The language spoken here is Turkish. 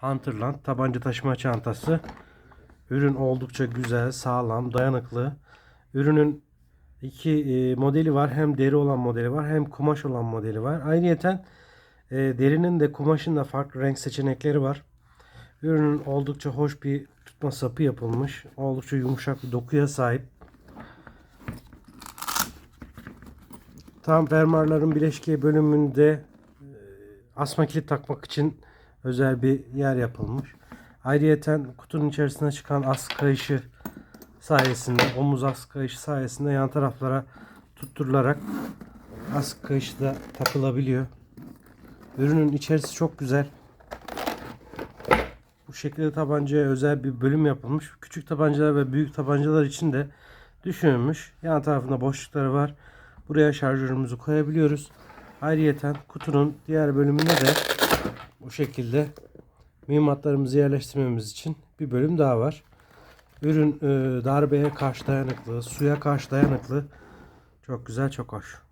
Hunterland tabanca taşıma çantası. Ürün oldukça güzel, sağlam, dayanıklı. Ürünün iki e, modeli var. Hem deri olan modeli var hem kumaş olan modeli var. Ayrıyeten e, derinin de kumaşın da farklı renk seçenekleri var. Ürünün oldukça hoş bir tutma sapı yapılmış. Oldukça yumuşak bir dokuya sahip. Tam fermuarların bileşke bölümünde e, asma kilit takmak için özel bir yer yapılmış. Ayrıyeten kutunun içerisine çıkan as sayesinde, omuz as sayesinde yan taraflara tutturularak as da takılabiliyor. Ürünün içerisi çok güzel. Bu şekilde tabancaya özel bir bölüm yapılmış. Küçük tabancalar ve büyük tabancalar için de düşünülmüş. Yan tarafında boşlukları var. Buraya şarjörümüzü koyabiliyoruz. Ayrıyeten kutunun diğer bölümünde de şekilde mühimmatlarımızı yerleştirmemiz için bir bölüm daha var. Ürün e, darbeye karşı dayanıklı, suya karşı dayanıklı. Çok güzel, çok hoş.